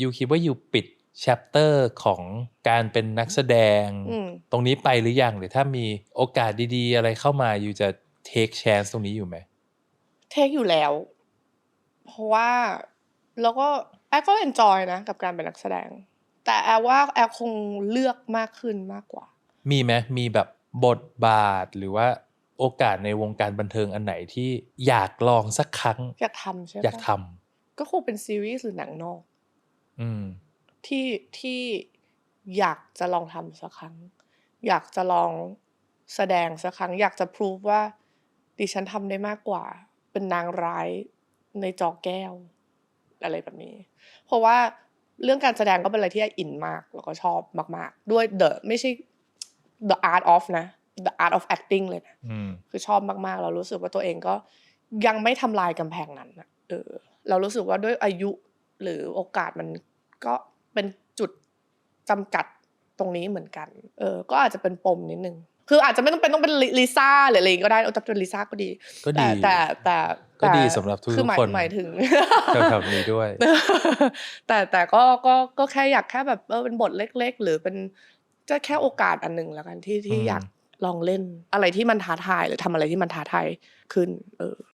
ยูคิดว่ายูปิด chapter ของการเป็นนักแสดงอืมตรงนี้ไปหรือยังหรือถ้ามีโอกาสดีๆ อะไรเข้ามายูจะ take chance ตรงนี้อยู่ไหมเทคอยู่แล้ว เพราะว่าแล้วก็แอลก็เอนจอยนะกับการเป็นนักแสดง แต่แอลว่าแอลคงเลือกมากขึ้นมากกว่า มีไหมมีแบบบทบาทหรือว่าโอกาสในวงการบันเทิงอันไหนที่อยากลองสักครั้ง อยากทำใช่ปะอยากทก็คงเป็นซีรีส์หรือหนังนอกำอืม ที่ที่อยากจะลองทำสักครั้ง อยากจะลองแสดงสักครั้ง อยากจะพิสูจว่า ดิฉันทำได้มากกว่า เป็นนางร้ายในจอแก้ว อะไรแบบนี้ เพราะว่าเรื่องการแสดงก็เป็นอะไรที่อินมาก แล้วก็ชอบมาก ๆ ด้วย the ไม่ใช่ the art of นะ the art of acting เลยนะอืมคือชอบมากๆ เรารู้สึกว่าตัวเองก็ยังไม่ทำลายกำแพงนั้นนะเออ เรารู้สึกว่าด้วยอายุหรือโอกาสมัน ก็เป็นจุดจำกัดตรงนี้เหมือนกัน เออ ก็อาจจะเป็นปมนิดนึง คืออาจจะไม่ต้องเป็นต้องเป็นลิลิซ่าหรืออะไรก็ได้เอาแต่เป็นลิซ่าก็ดี ก็แต่ดี แต่แต่ก็ดีแต่สำหรับทุกคือหมายคนหมายถึงแถวๆนี้ด้วย แต่แต่ก็ก็ก็แค่อยากแค่แบบเออเป็นบทเล็ก ๆ หรือเป็นจะแค่โอกาสอันหนึ่งแล้วกันที่ที่อืมอยากลองเล่นอะไรที่มันท้าทายหรือทำอะไรที่มันท้าทายขึ้น เออ